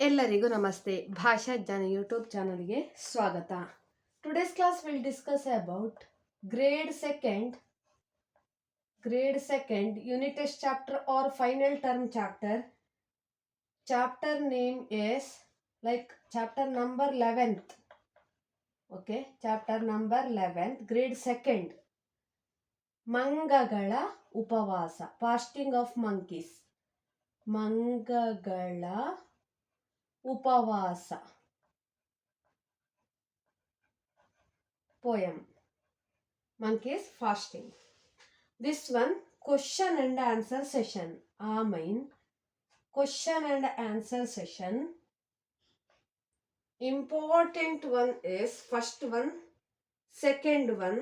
ಎಲ್ಲರಿಗೂ ನಮಸ್ತೆ. ಭಾಷಾ ಜ್ಞಾನ ಯೂಟ್ಯೂಬ್ ಚಾನಲ್ಗೆ ಸ್ವಾಗತ. Today's class will discuss about grade second grade second unit test chapter or final term chapter chapter name is like chapter number eleventh okay chapter number eleventh grade second ಮಂಗಗಳ ಉಪವಾಸ fasting of monkeys ಮಂಗಗಳ ಉಪವಾಸ poem monkeys fasting this one question and answer session i mean question and answer session important one is first one second one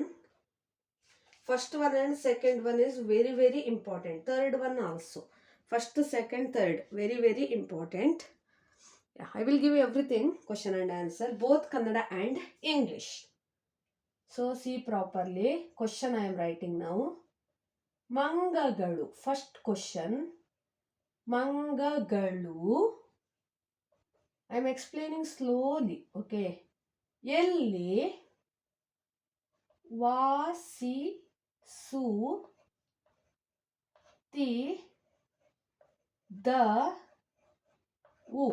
first one and second one is very very important third one also first second third very very important will give you everything question and answer both Kannada and English. So see properly question I am writing now. ಮಂಗಗಳು first question ಮಂಗಗಳು I am explaining slowly okay ಎಲ್ಲಿ Su ತಿ ದ ಉ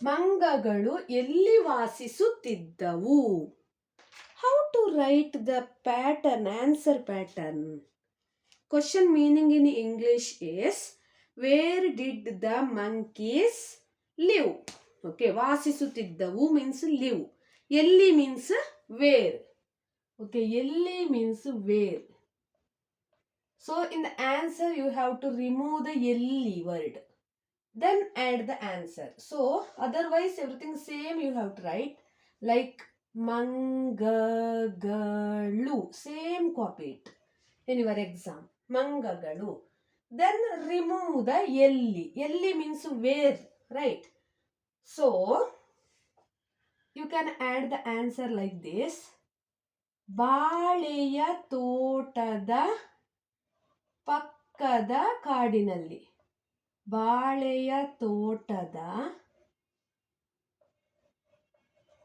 ಮಂಗಗಳು ಎಲ್ಲಿ ವಾಸಿಸುತ್ತಿದ್ದವು? How to write the pattern answer pattern question meaning in English is where did the monkeys live okay ವಾಸಿಸುತ್ತಿದ್ದವು means live ಎಲ್ಲಿ means where okay ಎಲ್ಲಿ means where so in the answer you have to remove the ಎಲ್ಲಿ word then add the answer so otherwise everything same you have to write like mangagalu same copy it in your exam mangagalu then remove the yelli yelli means where right so you can add the answer like this ಬಾಳೆಯ ತೋಟದ ಪಕ್ಕದ ಕಾಡಿನಲ್ಲಿ ಬಾಳೆಯ ತೋಟದ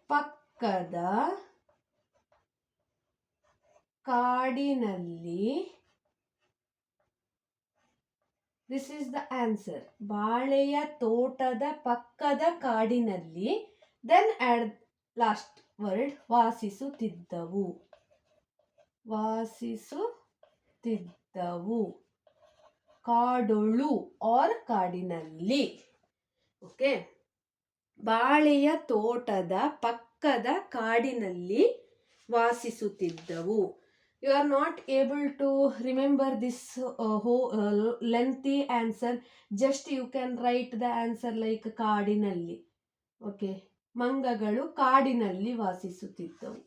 ಪಕ್ಕದ ಕಾಡಿನಲ್ಲಿ this is the answer ಬಾಳೆಯ ತೋಟದ ಪಕ್ಕದ ಕಾಡಿನಲ್ಲಿ ದೆನ್ ಆಡ್ ಲಾಸ್ಟ್ ವರ್ಡ್ ವಾಸಿಸುತ್ತಿದ್ದವು. ವಾಸಿಸುತ್ತಿದ್ದವು. ಕಾಡೊಳು ಆರ್ ಕಾಡಿನಲ್ಲಿ. ಓಕೆ ಬಾಳೆಯ ತೋಟದ ಪಕ್ಕದ ಕಾಡಿನಲ್ಲಿ ವಾಸಿಸುತ್ತಿದ್ದವು. You are not able to remember this whole lengthy answer just you can write the answer like ಕಾಡಿನಲ್ಲಿ. ಓಕೆ ಮಂಗಗಳು ಕಾಡಿನಲ್ಲಿ ವಾಸಿಸುತ್ತಿದ್ದವು.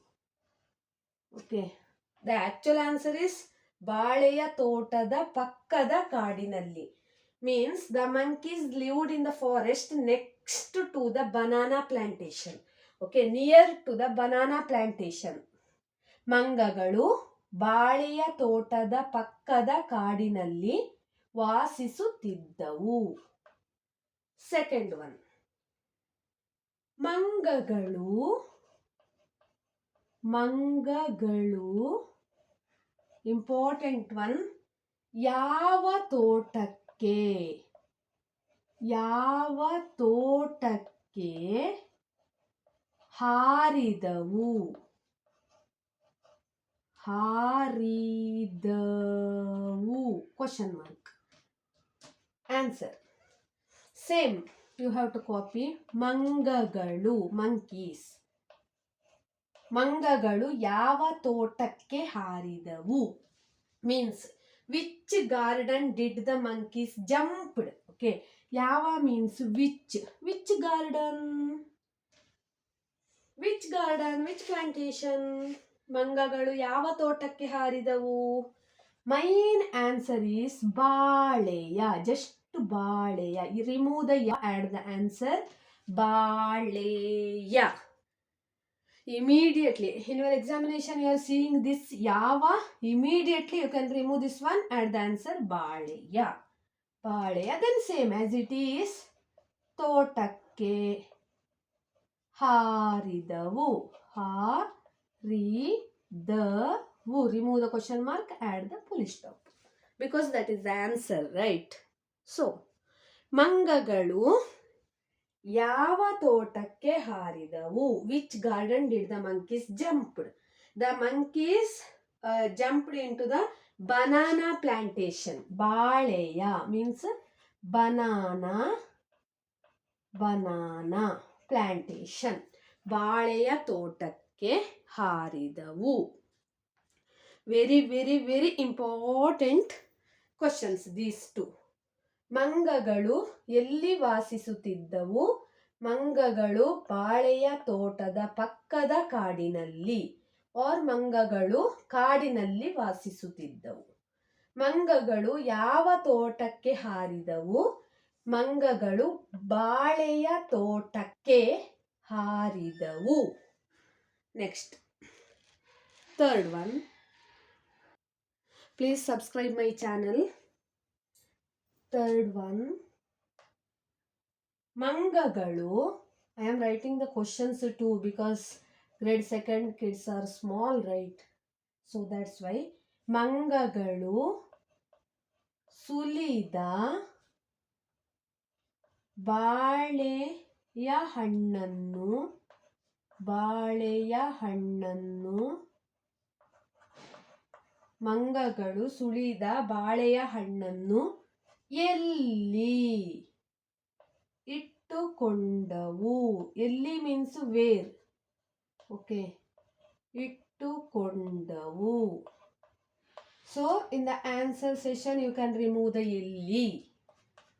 Okay the actual answer is ಬಾಳೆಯ ತೋಟದ ಪಕ್ಕದ ಕಾಡಿನಲ್ಲಿ. Means the monkeys lived in the forest next to the banana plantation okay near to the banana plantation ಮಂಗಗಳು ಬಾಳೆಯ ತೋಟದ ಪಕ್ಕದ ಕಾಡಿನಲ್ಲಿ ವಾಸಿಸುತ್ತಿದ್ದವು. ಸೆಕೆಂಡ್ ಒನ್ ಮಂಗಗಳು ಮಂಗಗಳು ಇಂಪಾರ್ಟೆಂಟ್ ಒನ್ ಯಾವ ತೋಟಕ್ಕೆ? ಯಾವ ತೋಟಕ್ಕೆ ಹಾರಿದವು? ಹಾರಿದವು. Question mark answer same you have to copy ಮಂಗಗಳು ಮಂಕೀಸ್ ಮಂಗಗಳು ಯಾವ ತೋಟಕ್ಕೆ ಹಾರಿದವು? Means which garden did the monkeys jumped okay ಯಾವ means which which garden which garden which plantation ಮಂಗಗಳು ಯಾವ ತೋಟಕ್ಕೆ ಹಾರಿದವು? ಮೈನ್ ಆನ್ಸರ್ ಈಸ್ ಬಾಳೆಯ ಜಸ್ಟ್ ಬಾಳೆಯ. Remove the add the answer ಬಾಳೆಯ. Immediately in your examination you are seeing this yava immediately you can remove this one add the answer baleya baleya then same as it is ತೋಟಕ್ಕೆ ಹಾರಿದವು ಹಾರಿದವು remove the question mark add the full stop because that is the answer right so ಮಂಗಗಳು ಯಾವ ತೋಟಕ್ಕೆ ಹಾರಿದವು? Which garden did the monkeys jumped the monkeys jumped into the banana plantation ಬಾಳೆಯ means banana banana plantation ಬಾಳೆಯ ತೋಟಕ್ಕೆ ಹಾರಿದವು. Very very very important questions these two ಮಂಗಗಳು ಎಲ್ಲಿ ವಾಸಿಸುತ್ತಿದ್ದವು? ಮಂಗಗಳು ಬಾಳೆಯ ತೋಟದ ಪಕ್ಕದ ಕಾಡಿನಲ್ಲಿ. ಆರ್ ಮಂಗಗಳು ಕಾಡಿನಲ್ಲಿ ವಾಸಿಸುತ್ತಿದ್ದವು. ಮಂಗಗಳು ಯಾವ ತೋಟಕ್ಕೆ ಹಾರಿದವು? ಮಂಗಗಳು ಬಾಳೆಯ ತೋಟಕ್ಕೆ ಹಾರಿದವು. Next. Third one. Please subscribe my channel. Third one ಮಂಗಗಳು I am writing the questions too because grade second kids are small right so that's why ಮಂಗಗಳು ಸುಲಿದ ಬಾಳೆಯ ಹಣ್ಣನ್ನು ಬಾಳೆಯ ಹಣ್ಣನ್ನು ಮಂಗಗಳು ಸುಳಿದ ಬಾಳೆಯ ಹಣ್ಣನ್ನು ಎಲ್ಲಿ ಇಟ್ಟುಕೊಂಡವು? ಎಲ್ಲಿ means where okay ಇಟ್ಟುಕೊಂಡವು. So in the answer session you can remove the ಎಲ್ಲಿ.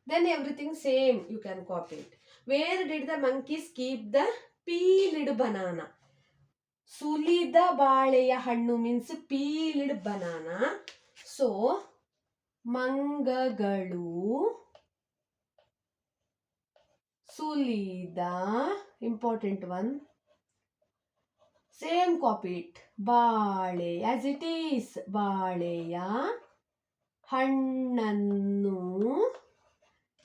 Then everything same you can copy it where did the monkeys keep the peeled banana ಸುಲಿದ ಬಾಳೆಯ ಹಣ್ಣು ಮೀನ್ಸ್ ಪೀಲಿಡ್ ಬನಾನ ಸೊ ಮಂಗಗಳು ಸುಲಿದ ಇಂಪಾರ್ಟೆಂಟ್ ಒನ್ ಸೇಮ್ ಕಾಪಿಟ್ ಬಾಳೆ as it is ಬಾಳೆಯ ಹಣ್ಣನ್ನು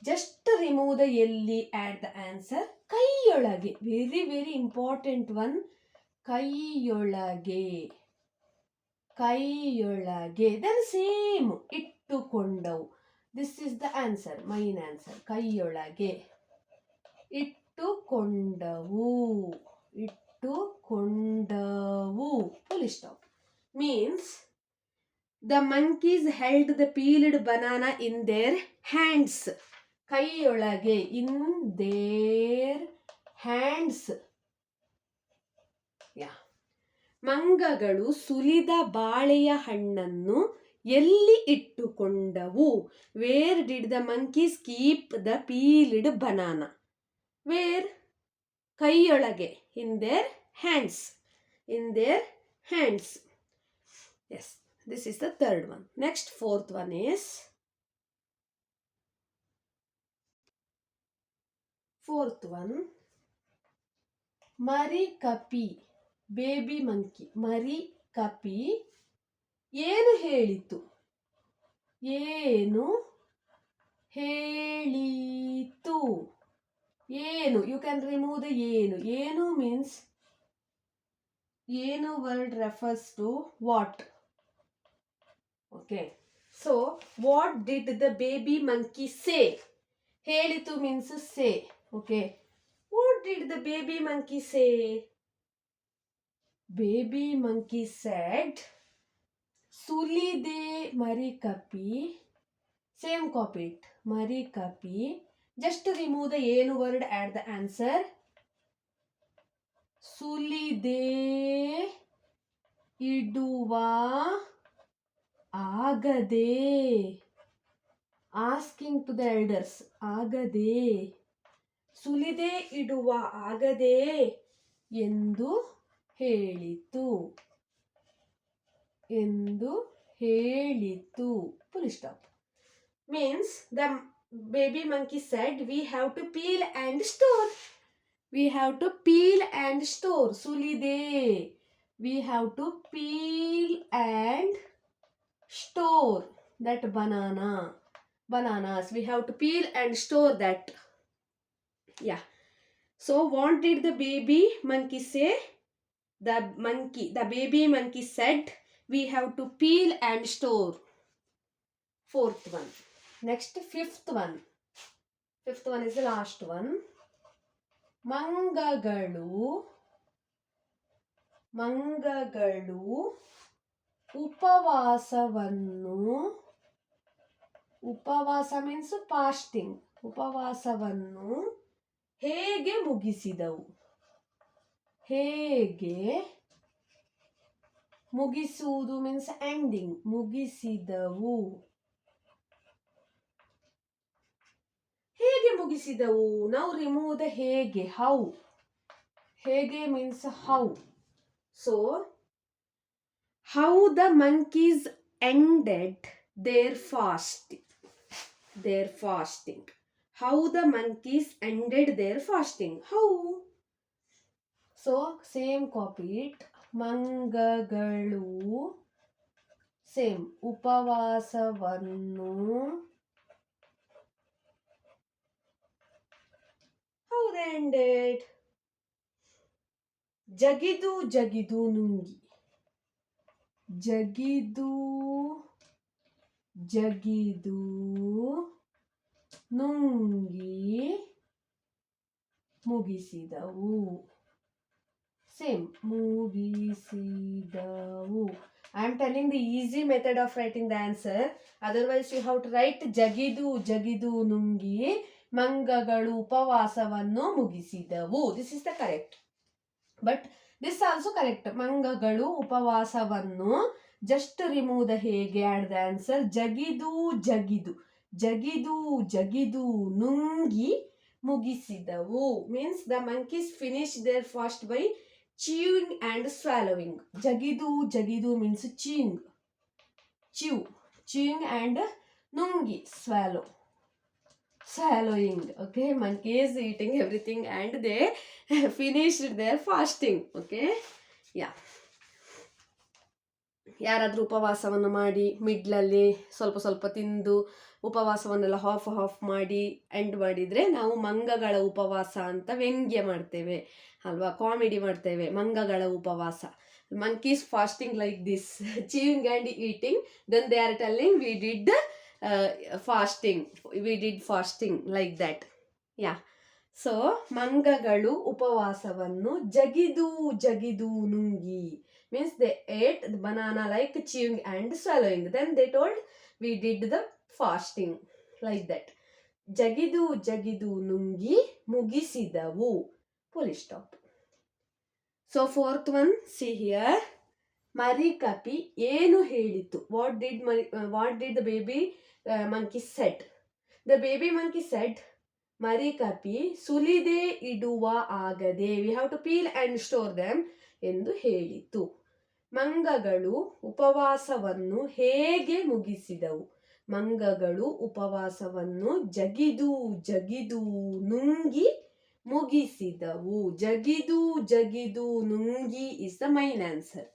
just remove the ಎಲ್ಲಿ ಆ್ಯಟ್ ದ ಆನ್ಸರ್ ಕೈಯೊಳಗೆ. ವೆರಿ ವೆರಿ ಇಂಪಾರ್ಟೆಂಟ್ ಒನ್ ಕೈಯೊಳಗೆ. ಕೈಯೊಳಗೆ. Then same ಇಟ್ಟುಕೊಂಡವು. This is the answer main answer ಕೈಯೊಳಗೆ ಇಟ್ಟುಕೊಂಡವು. ಇಟ್ಟುಕೊಂಡವು. Full stop means the monkeys held the peeled banana in their hands ಕೈಯೊಳಗೆ in their hands ಯಾ ಮಂಗಗಳು ಸುಲಿದ ಬಾಳೆಯ ಹಣ್ಣನ್ನು ಎಲ್ಲಿ ಇಟ್ಟುಕೊಂಡವು? Where did the monkeys keep the peeled banana where ಕೈಯೊಳಗೆ. In their hands in their hands yes this is the third one. Next, fourth one is fourth one. ಮರಿ ಕಪಿ baby monkey ಮರಿ ಕಪಿ ಏನು ಹೇಳಿತು ಏನು ಹೇಳಿತು ಏನು? ಯು ಕ್ಯಾನ್ ರಿಮೂವ್ ದ ಏನು. ಏನು ಮೀನ್ಸ್ ಏನು word refers to what okay so what did the baby monkey say ಹೇಳಿತು means say okay what did the baby monkey say baby monkey said ಸುಲಿದೆ ಮರಿ ಕಪಿ ಸೇಮ್ ಕಾಪಿ ಇಟ್ ಮರಿ ಕಪಿ. Just remove the ಏನು word at the answer ಸುಲಿದೆ ಇಡುವ ಆಗದೆ. Asking to the elders ಆಗದೆ. ಸುಲಿದೆ ಇಡುವ ಆಗದೆ ಎಂದು ಹೇಳಿತು. ಎಂದು ಹೇಳಿತು full stop means the baby monkey said we have to peel and store we have to peel and store ಸುಲಿದೆ we have to peel and store that banana bananas we have to peel and store that Yeah. So, what did the baby monkey say? The monkey, the baby monkey said, we have to peel and store. Fourth one. Next, fifth one. Fifth one is the last one. ಮಂಗಗಳು ಮಂಗಗಳು ಉಪವಾಸವನ್ನು ಉಪವಾಸ means fasting ಉಪವಾಸವನ್ನು ಹೇಗೆ ಮುಗಿಸಿದವು ಹೇಗೆ ಮುಗಿಸುವುದು means ending ಮುಗಿಸಿದವು ಹೇಗೆ ಮುಗಿಸಿದವು ನಾವು remove the ಹೇಗೆ how ಹೇಗೆ means how so how the monkeys ended their fasting their fasting how the monkeys ended their fasting how so same copy it ಮಂಗಗಳು ಸೇಮ್. ಉಪವಾಸವನ್ನು ended ಜಗಿದು ಜಗಿದು ನುಂಗಿ. ಜಗಿದು ಜಗಿದು ನುಂಗಿ ಮುಗಿಸಿದವು. Same ಮುಗಿಸಿದವು I am telling the easy method of writing the answer otherwise you how to write ಜಗಿದು ಜಗಿದು ನುಂಗಿ ಮಂಗಗಳು ಉಪವಾಸವನ್ನು ಮುಗಿಸಿದವು this is the correct but this also correct ಮಂಗಗಳು ಉಪವಾಸವನ್ನು ಜಸ್ಟ್ ರಿಮೂವ್ ದ ಹೇಗೆ ಆಡ್ ದ ಆನ್ಸರ್ ಜಗಿದು ಜಗಿದು ಜಗಿದು ಜಗಿದು ನುಂಗಿ ಮುಗಿಸಿದವು means the monkeys finish their fast by chewing and swallowing ಜಗಿದು ಜಗಿದು means chewing chew chewing and ನುಂಗಿ swallow swallowing okay monkey is eating everything and they finished their fasting okay yeah ಯಾರಾದರೂ ಉಪವಾಸವನ್ನು ಮಾಡಿ ಮಿಡ್ಲಲ್ಲಿ ಸ್ವಲ್ಪ ಸ್ವಲ್ಪ ತಿಂದು ಉಪವಾಸವನ್ನೆಲ್ಲ ಹಾಫ್ ಹಾಫ್ ಮಾಡಿ end ಮಾಡಿದರೆ ನಾವು ಮಂಗಗಳ ಉಪವಾಸ ಅಂತ ವ್ಯಂಗ್ಯ ಮಾಡ್ತೇವೆ. ಅಲ್ವಾ? ಕಾಮಿಡಿ ಮಾಡ್ತೇವೆ, ಮಂಗಗಳ ಉಪವಾಸ. Monkeys fasting like this chewing and eating then they are telling we did fasting we did fasting like that yeah so ಮಂಗಗಳು ಉಪವಾಸವನ್ನು ಜಗಿದು ಜಗಿದು ನುಂಗಿ. Means they ate banana like chewing and swallowing then they told we did the fasting like that ಜಗಿದು ಜಗಿದು ನುಂಗಿ ಮುಗಿಸಿದವು. Full stop so fourth one see here ಮರಿ ಕಪಿ ಏನು ಹೇಳಿತು? ವಾಟ್ ಡಿಡ್ ಮರಿ what did the baby monkey said the baby monkey said ಮರಿ ಕಪಿ ಸುಲಿದೆ ಇಡುವ ಆಗದೆ we have to peel and store them ಎಂದು ಹೇಳಿತು. ಮಂಗಗಳು ಉಪವಾಸವನ್ನು ಹೇಗೆ ಮುಗಿಸಿದವು? ಮಂಗಗಳು ಉಪವಾಸವನ್ನು ಜಗಿದು ಜಗಿದು ನುಂಗಿ ಮುಗಿಸಿದವು. ಜಗಿದು ಜಗಿದು ನುಂಗಿ is the main answer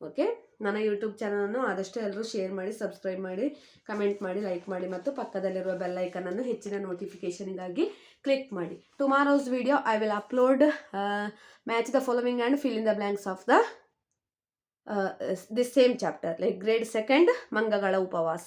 okay ನನ್ನ ಯೂಟ್ಯೂಬ್ ಚಾನಲನ್ನು ಆದಷ್ಟು ಎಲ್ಲರೂ ಶೇರ್ ಮಾಡಿ ಸಬ್ಸ್ಕ್ರೈಬ್ ಮಾಡಿ ಕಮೆಂಟ್ ಮಾಡಿ ಲೈಕ್ ಮಾಡಿ ಮತ್ತು ಪಕ್ಕದಲ್ಲಿರುವ ಬೆಲ್ ಐಕನನ್ನು ಹೆಚ್ಚಿನ ನೋಟಿಫಿಕೇಷನ್ಗಾಗಿ ಕ್ಲಿಕ್ ಮಾಡಿ. Tomorrow's video I will upload match the following and fill in the blanks of the this same chapter like grade second ಮಂಗಗಳ ಉಪವಾಸ